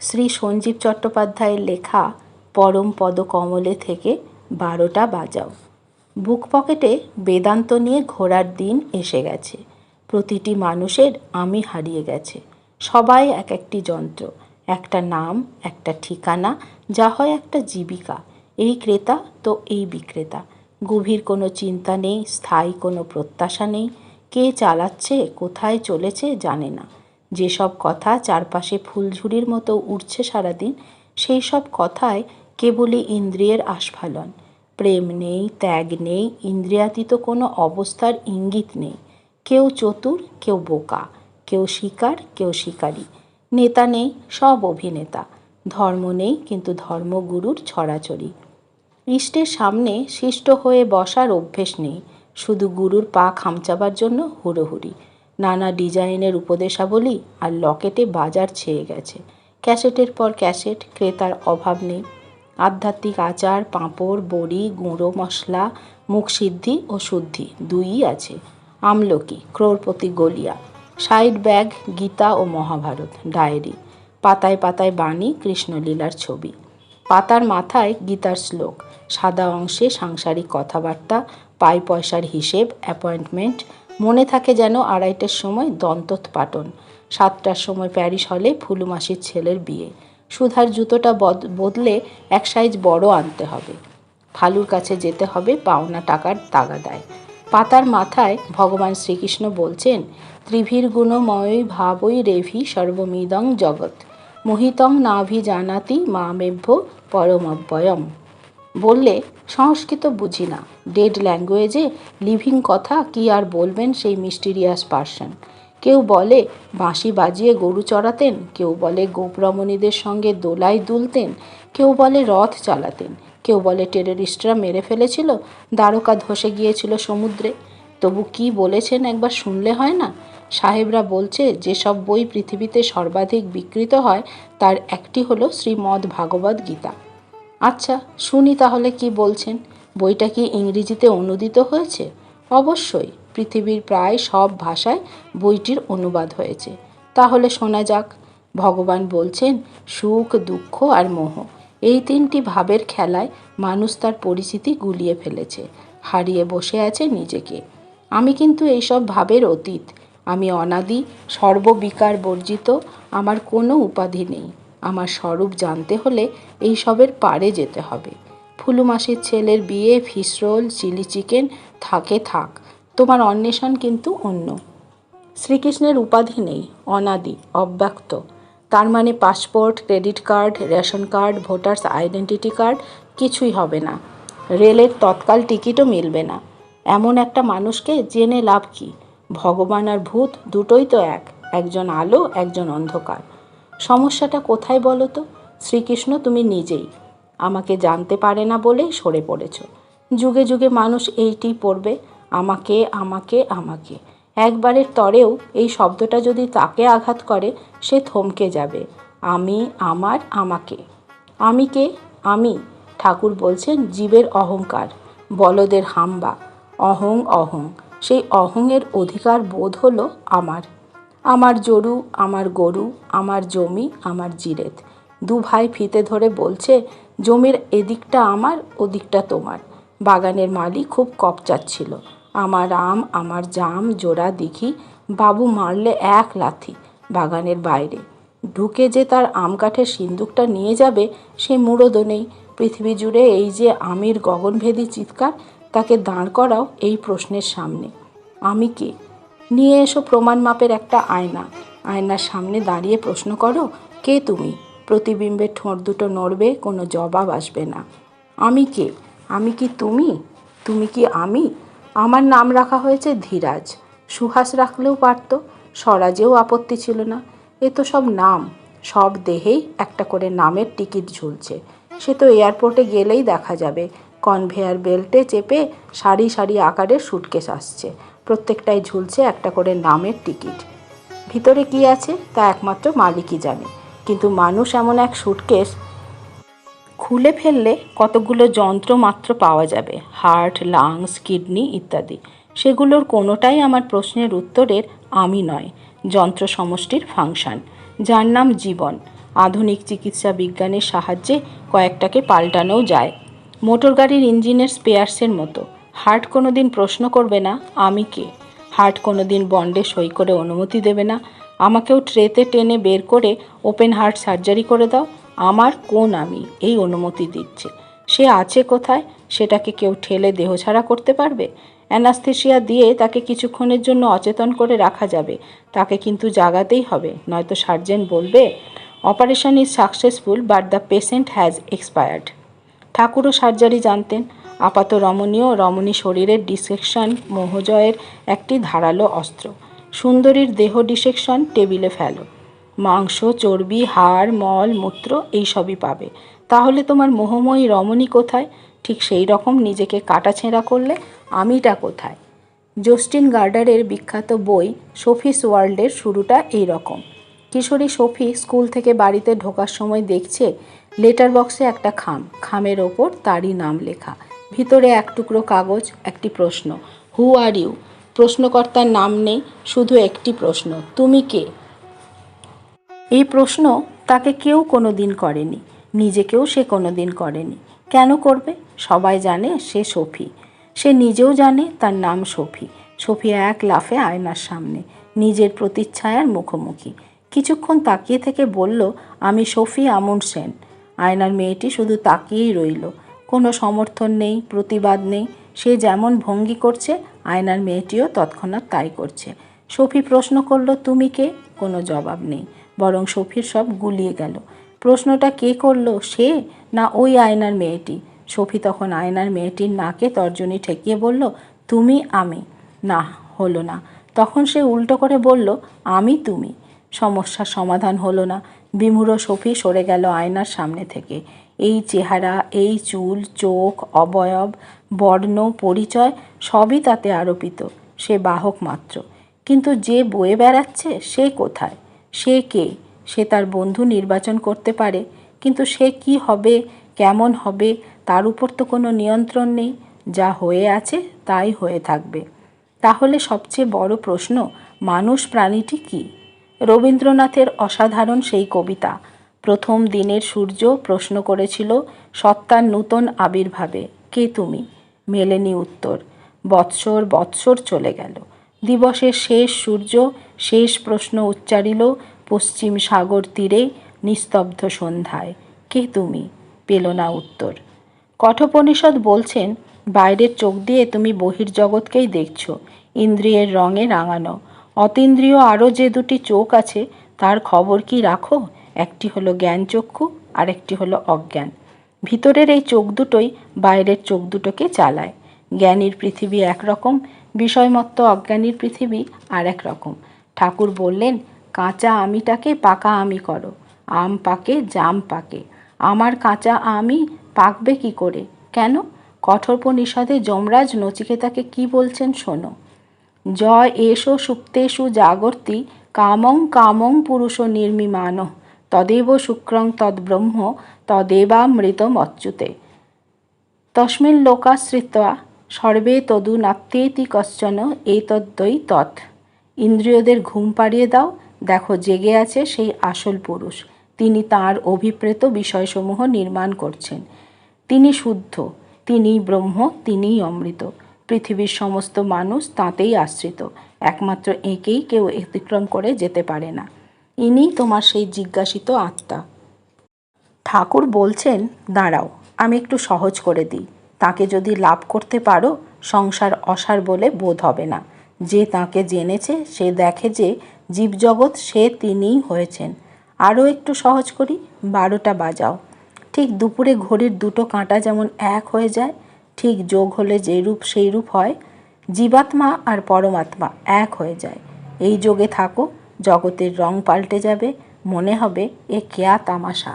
শ্রী সঞ্জীব চট্টোপাধ্যায়ের লেখা পরম পদ কমলে থেকে বারোটা বাজাও। বুক পকেটে বেদান্ত নিয়ে ঘোরার দিন এসে গেছে। প্রতিটি মানুষের আমি হারিয়ে গেছে। সবাই এক একটি যন্ত্র, একটা নাম, একটা ঠিকানা, যা হয় একটা জীবিকা। এই ক্রেতা তো এই বিক্রেতা। গভীর কোনো চিন্তা নেই, স্থায়ী কোনো প্রত্যাশা নেই। কে চালাচ্ছে, কোথায় চলেছে জানে না। যেসব কথা চারপাশে ফুলঝুরির মতো উড়ছে সারাদিন সেই সব কথায় কেবলই ইন্দ্রিয়ের আস্ফালন। প্রেম নেই, ত্যাগ নেই, ইন্দ্রিয়াতীত কোনো অবস্থার ইঙ্গিত নেই। কেউ চতুর, কেউ বোকা, কেউ শিকার, কেউ শিকারী। নেতা নেই, সব অভিনেতা। ধর্ম নেই, কিন্তু ধর্মগুরুর ছড়াছড়ি। ইষ্টের সামনে শিষ্ট হয়ে বসার অভ্যেস নেই। শুধু গুরুর পা খামচাবার জন্য হুড়োহুড়ি। নানা ডিজাইনের উপদেশাবলী আর লকেটে বাজার ছেয়ে গেছে। ক্যাসেটের পর ক্যাসেট, ক্রেতার অভাব নেই। আধ্যাত্মিক আচার, পাঁপড়, বড়ি, গুঁড়ো মশলা মুখসিদ্ধি ও শুদ্ধি দুইই আছে। আমলকি, ক্রোরপতি গলিয়া, সাইড ব্যাগ, গীতা ও মহাভারত, ডায়েরি, পাতায় পাতায় বাণী, কৃষ্ণলীলার ছবি। পাতার মাথায় গীতার শ্লোক, সাদা অংশে সাংসারিক কথাবার্তা, পাই পয়সার হিসেব, অ্যাপয়েন্টমেন্ট মনে থাকে যেন আড়াইটার সময় দন্তোৎপাটন। সাতটার সময় প্যারিস হলে ফুলুমাসির ছেলের বিয়ে। সুধার জুতোটা বদলে এক সাইজ বড় আনতে হবে। ফালুর কাছে যেতে হবে পাওনা টাকার তাগাদায়। পাতার মাথায় ভগবান শ্রীকৃষ্ণ বলছেন, ত্রিভীর গুণময় ভাবই রেভি সর্বমিদং জগৎ। মোহিতং নাভি জানাতি মামেভ্য পরমব্যয়ম। বললে, সংস্কৃত বুঝি না। ডেড ল্যাঙ্গুয়েজে লিভিং কথা কি আর বলবেন সেই মিস্টিরিয়াস পার্সন? কেউ বলে, বাঁশি বাজিয়ে গরু চড়াতেন। কেউ বলে গোপরমণীদের সঙ্গে দোলায় দুলতেন। কেউ বলে, রথ চালাতেন। কেউ বলে, টেররিস্টরা মেরে ফেলেছিল। দ্বারকা ধসে গিয়েছিল সমুদ্রে। তবু কি বলেছেন একবার শুনলে হয় না? সাহেবরা বলছে, যেসব বই পৃথিবীতে সর্বাধিক বিকৃত হয়, তার একটি হলো শ্রীমদ্ ভাগবত গীতা। আচ্ছা শুনি তাহলে কি বলছেন? বইটা কি ইংরেজিতে অনুদিত হয়েছে? অবশ্যই, পৃথিবীর প্রায় সব ভাষায় বইটির অনুবাদ হয়েছে। তাহলে শোনা যাক। ভগবান বলছেন, সুখ, দুঃখ আর মোহ, এই তিনটি ভাবের খেলায় মানুষ তার পরিচিতি গুলিয়ে ফেলেছে, হারিয়ে বসে আছে নিজেকে। আমি কিন্তু এইসব ভাবের অতীত। আমি অনাদি, সর্ববিকার বর্জিত, আমার কোনো উপাধি নেই। আমার স্বরূপ জানতে হলে এই সবের পারে যেতে হবে। ফুলু ফুলুমাসির ছেলের বিয়ে ফিশ রোল চিলি চিকেন, থাকে থাক, তোমার অন্বেষণ কিন্তু অন্য। শ্রীকৃষ্ণের উপাধি নেই, অনাদি, অব্যক্ত। তার মানে passport, credit card, ration card, voters identity card, কিছুই হবে না। রেলের তৎকাল টিকিটও মিলবে না। এমন একটা মানুষকে জেনে লাভ কি? ভগবান আর ভূত দুটোই তো এক, একজন আলো, একজন অন্ধকার। সমস্যাটা কোথায় বলো তো? শ্রীকৃষ্ণ, তুমি নিজেই। আমাকে জানতে পারে না বলেই সরে পড়েছ। যুগে যুগে মানুষ এইটি পড়বে, আমাকে আমাকে আমাকে। একবারের তরেও এই শব্দটা যদি তাকে আঘাত করে, সে থমকে যাবে। আমি, আমার, আমাকে। আমি কে? আমি, ঠাকুর বলছেন জীবের অহংকার, বলদের হাম্বা। অহং অহং। সেই অহংয়ের অধিকার বোধ হলো আমার। আমার জরু, আমার গরু, আমার জমি, আমার জিরেত দু ভাই ফিতে ধরে বলছে, জমির এদিকটা আমার, ওদিকটা তোমার। বাগানের মালি খুব কপচাচ্ছিল আমার আম, আমার জাম, জোড়া, দিঘি, বাবু মারলে এক লাথি বাগানের বাইরে। ঢুকে যে তার আম কাঠের সিন্দুকটা নিয়ে যাবে, সে মুরদও নেই। পৃথিবী জুড়ে এই যে আমির গগনভেদী চিৎকার, তাকে দাঁড় করাও এই প্রশ্নের সামনে। আমি কে? নিয়ে এসো প্রমাণ মাপের একটা আয়না। আয়নার সামনে দাঁড়িয়ে প্রশ্ন করো, কে তুমি? প্রতিবিম্বের ঠোঁট দুটো নড়বে, কোনো জবাব আসবে না। আমি কে? আমি কি তুমি? তুমি কি আমি? আমার নাম রাখা হয়েছে ধীরাজ। সুহাস রাখলেও পারত, স্বরাজেও আপত্তি ছিল না। এ তো সব নাম। সব দেহেই একটা করে নামের টিকিট ঝুলছে। সে তো এয়ারপোর্টে গেলেই দেখা যাবে। কনভেয়ার বেল্টে চেপে সারি সারি আকারের সুটকেস আসছে। প্রত্যেকটাই ঝুলছে একটা করে নামের টিকিট। ভিতরে কি আছে তা একমাত্র মালিকই জানে। কিন্তু মানুষ এমন এক সুটকেস খুলে ফেললে কতগুলো যন্ত্র মাত্র পাওয়া যাবে? হার্ট লাংস কিডনি ইত্যাদি। সেগুলোর কোনোটাই আমার প্রশ্নের উত্তরের আমি নয়। যন্ত্র সমষ্টির ফাংশন যার নাম জীবন। আধুনিক চিকিৎসা বিজ্ঞানের সাহায্যে কয়েকটাকে পাল্টানোও যায়। মোটর গাড়ির ইঞ্জিনের স্পেয়ার্সের মতো। হার্ট কোনো দিন প্রশ্ন করবে না, আমি কে? হার্ট কোনো দিন বন্ডে সই করে অনুমতি দেবে না। আমাকেও ট্রেতে টেনে বের করে ওপেন হার্ট সার্জারি করে দাও। আমার কোন আমি? এই অনুমতি দিচ্ছে। সে আছে কোথায়? সেটাকে কেউ ঠেলে দেহছাড়া করতে পারবে? অ্যানাস্থেশিয়া দিয়ে তাকে কিছুক্ষণের জন্য অচেতন করে রাখা যাবে। তাকে কিন্তু জাগাতেই হবে, নয়তো সার্জেন বলবে, operation is successful, but the patient has expired. ঠাকুরও surgery জানতেন। আপাত রমণীয় রমণী শরীরের ডিসেকশন মোহজয়ের একটি ধারালো অস্ত্র। সুন্দরীর দেহ ডিসেকশন টেবিলে ফেলো। মাংস, চর্বি, হাড়, মল, মূত্র এইসবই পাবে। তাহলে তোমার মোহময়ী রমণী কোথায়? ঠিক সেই রকম নিজেকে কাটাছেঁড়া করলে আমিটা কোথায়? জস্টিন গার্ডারের বিখ্যাত বই সোফিস ওয়ার্ল্ডের শুরুটা এই রকম। কিশোরী সোফি স্কুল থেকে বাড়িতে ঢোকার সময় দেখছে লেটার বক্সে একটা খাম। খামের ওপর তারই নাম লেখা। ভিতরে এক টুকরো কাগজ, একটি প্রশ্ন। হু আর ইউ? প্রশ্নকর্তার নাম নেই, শুধু একটি প্রশ্ন, তুমি কে? এই প্রশ্ন তাকে কেউ কোনো দিন করেনি, নিজেকেও সে কোনো দিন করেনি। কেন করবে? সবাই জানে, সে সফি। সে নিজেও জানে, তার নাম সফি। সফি এক লাফে আয়নার সামনে, নিজের প্রতিচ্ছায়ার মুখোমুখি। কিছুক্ষণ তাকিয়ে থেকে বলল, আমি সফি আমুন সেন। আয়নার মেয়েটি শুধু তাকিয়েই রইল। কোনো সমর্থন নেই, প্রতিবাদ নেই। সে যেমন ভঙ্গি করছে, আয়নার মেয়েটিও তৎক্ষণাৎ তাই করছে। সফি প্রশ্ন করল, তুমি কে? কোনো জবাব নেই। বরং সফির সব গুলিয়ে গেল। প্রশ্নটা কে করল, সে না ওই আয়নার মেয়েটি? সফি তখন আয়নার মেয়েটির নাকে তর্জনী ঠেকিয়ে বলল, তুমি, আমি। না, হলো না। তখন সে উল্টো করে বলল, আমি তুমি। সমস্যার সমাধান হলো না। বিমূঢ় সফি সরে গেল আয়নার সামনে থেকে। এই চেহারা, এই চুল, চোখ, অবয়ব, বর্ণ, পরিচয় সবই তাতে আরোপিত। সে বাহক মাত্র। কিন্তু যে বয়ে বেড়াচ্ছে সে কোথায়? সে কে? সে তার বন্ধু নির্বাচন করতে পারে। কিন্তু সে কি হবে, কেমন হবে, তার উপর তো কোনো নিয়ন্ত্রণ নেই। যা হয়ে আছে তাই হয়ে থাকবে। তাহলে সবচেয়ে বড় প্রশ্ন, মানুষ প্রাণীটি কী? রবীন্দ্রনাথের অসাধারণ সেই কবিতা প্রথম দিনের সূর্য প্রশ্ন করেছিল, সত্তার নূতন আবির্ভাবে কে তুমি? মেলেনি উত্তর, বৎসর বৎসর চলে গেল। দিবসের শেষ সূর্য শেষ প্রশ্ন উচ্চারিল, পশ্চিম সাগর তীরে নিস্তব্ধ সন্ধ্যায়। কে তুমি? পেল না উত্তর। কঠোপনিষদ বলছেন, বাইরের চোখ দিয়ে তুমি বহির্জগৎকেই দেখছ, ইন্দ্রিয়ের রঙে রাঙানো। অতীন্দ্রিয় আরও যে দুটি চোখ আছে, তার খবর কি রাখো? একটি হলো জ্ঞানচক্ষু আর একটি হলো অজ্ঞান। ভিতরের এই চোখ দুটোই বাইরের চোখ দুটোকে চালায়। জ্ঞানীর পৃথিবী একরকম, বিষয়মত্ত অজ্ঞানীর পৃথিবী আর এক রকম ঠাকুর বললেন, কাঁচা আমিটাকে পাকা আমি করো। আম পাকে, জাম পাকে। আমার কাঁচা আমি পাকবে কি করে? কেন? কঠোপনিষদে যমরাজ নচিকেতাকে কি বলছেন শোনো। জয় এষো সুপ্তেষু জাগর্তি, কামং কামং পুরুষ নির্মিমান। তদেব শুক্রং তদ্ব্রহ্ম তদেবামৃতম অচ্যুতে। তস্মিন লোকাশ্রিতা সর্বে তদু নাত্যেতি কশ্চন, এতদ্বৈ তৎ। ইন্দ্রিয়দের ঘুম পাড়িয়ে দাও, দেখো জেগে আছে সেই আসল পুরুষ। তিনি তার অভিপ্রেত বিষয়সমূহ নির্মাণ করছেন। তিনি শুদ্ধ তিনিই ব্রহ্ম তিনিই অমৃত। পৃথিবীর সমস্ত মানুষ তাঁতেই আশ্রিত। একমাত্র একেই কেউ অতিক্রম করে যেতে পারে না। ইনিই তোমার সেই জিজ্ঞাসিত আত্মা। ঠাকুর বলছেন, দাঁড়াও, আমি একটু সহজ করে দিই। তাকে যদি লাভ করতে পারো, সংসার অসার বলে বোধ হবে না। যে তাকে জেনেছে, সে দেখে যে জীবজগৎ সে তিনিই হয়েছেন। আরও একটু সহজ করি, বারোটা বাজাও। ঠিক দুপুরে ঘড়ির দুটো কাঁটা যেমন এক হয়ে যায়, ঠিক যোগ হলে যে রূপ সেই রূপ হয়। জীবাত্মা আর পরমাত্মা এক হয়ে যায়। এই যোগে থাকো। জগতের রং পাল্টে যাবে মনে হবে এ কেয়া তামাশা?